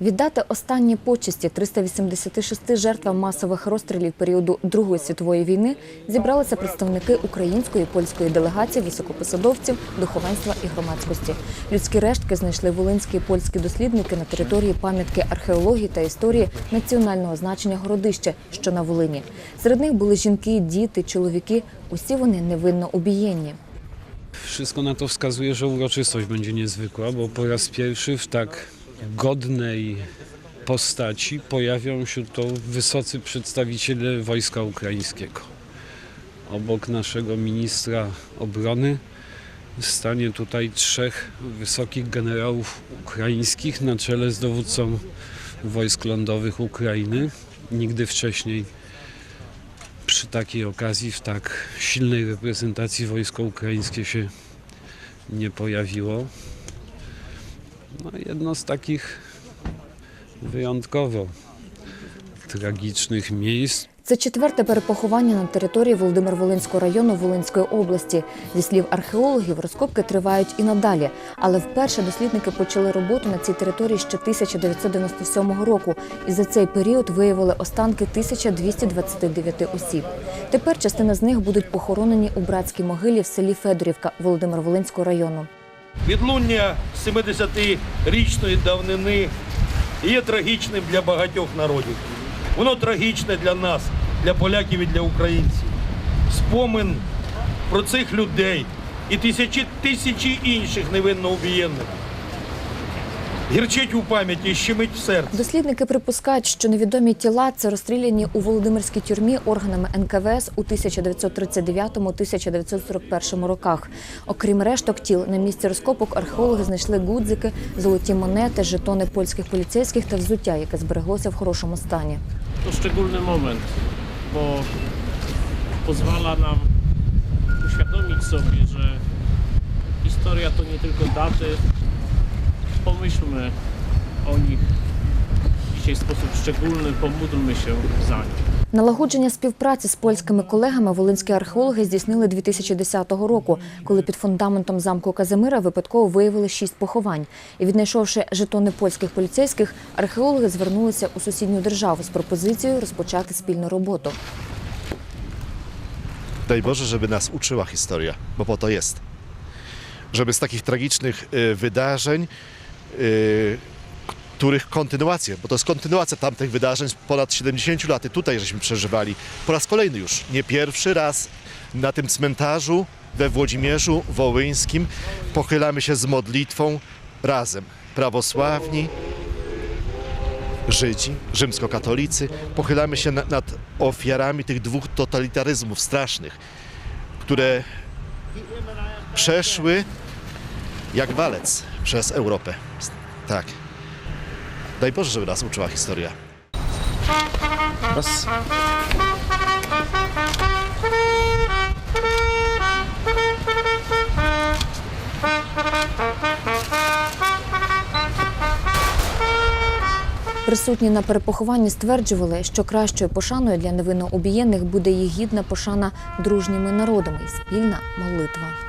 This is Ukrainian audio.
Віддати останні почесті 386 жертвам масових розстрілів періоду Другої світової війни зібралися представники української і польської делегації, високопосадовців, духовенства і громадськості. Людські рештки знайшли волинські і польські дослідники на території пам'ятки археології та історії національного значення Городище, що на Волині. Serед них були жінки, діти, чоловіки. Усі вони невинно убієнні. Wszystko na to wskazuje, że uroczystość będzie niezwykła, bo po raz pierwszy w tak godnej postaci pojawią się to wysocy przedstawiciele Wojska Ukraińskiego. Obok naszego ministra obrony stanie tutaj trzech wysokich generałów ukraińskich na czele z dowódcą wojsk lądowych Ukrainy. Nigdy wcześniej przy takiej okazji w tak silnej reprezentacji wojsko ukraińskie się nie pojawiło. No, jedno z takich wyjątkowo tragicznych miejsc. Це четверте перепоховання на території Володимир-Волинського району Волинської області. Зі слів археологів, розкопки тривають і надалі. Але вперше дослідники почали роботу на цій території ще 1997 року. І за цей період виявили останки 1229 осіб. Тепер частина з них будуть похоронені у братській могилі в селі Федорівка Володимир-Волинського району. Відлуння 70-річної давнини є трагічним для багатьох народів. Воно трагічне для нас, для поляків і для українців. Спомин про цих людей і тисячі тисячі інших невинно убієнних. Гірчить у пам'яті щемить в серці. Дослідники припускають, що невідомі тіла це розстріляні у Володимирській тюрмі органами НКВС у 1939-1941 роках. Окрім решток тіл, на місці розкопок археологи знайшли гудзики, золоті монети, жетони польських поліцейських та взуття, яке збереглося в хорошому стані. To szczególny moment, bo pozwala nam uświadomić sobie, że historia to nie tylko daty. Pomyślmy o nich dzisiaj w sposób szczególny, pomódlmy się za nich. Налагодження співпраці з польськими колегами волинські археологи здійснили 2010 року, коли під фундаментом замку Казимира випадково виявили шість поховань. І віднайшовши жетони польських поліцейських, археологи звернулися у сусідню державу з пропозицією розпочати спільну роботу. Żeby nas uczyła historia, bo po to jest. Żeby z takich tragicznych y, wydarzeń, y, których kontynuację, bo to jest kontynuacja tamtych wydarzeń z ponad 70 lat tutaj żeśmy przeżywali po raz kolejny już, nie pierwszy raz na tym cmentarzu we Włodzimierzu Wołyńskim pochylamy się z modlitwą razem. Prawosławni, Żydzi, rzymskokatolicy, pochylamy się na, nad ofiarami tych dwóch totalitaryzmów strasznych, które przeszły jak walec przez Europę. Tak. Daj Boże, żeby nas uczyła historia. Raz. Присутні на перепохованні стверджували, що кращою пошаною для невинно убієнних буде їх гідна пошана дружніми народами і спільна молитва.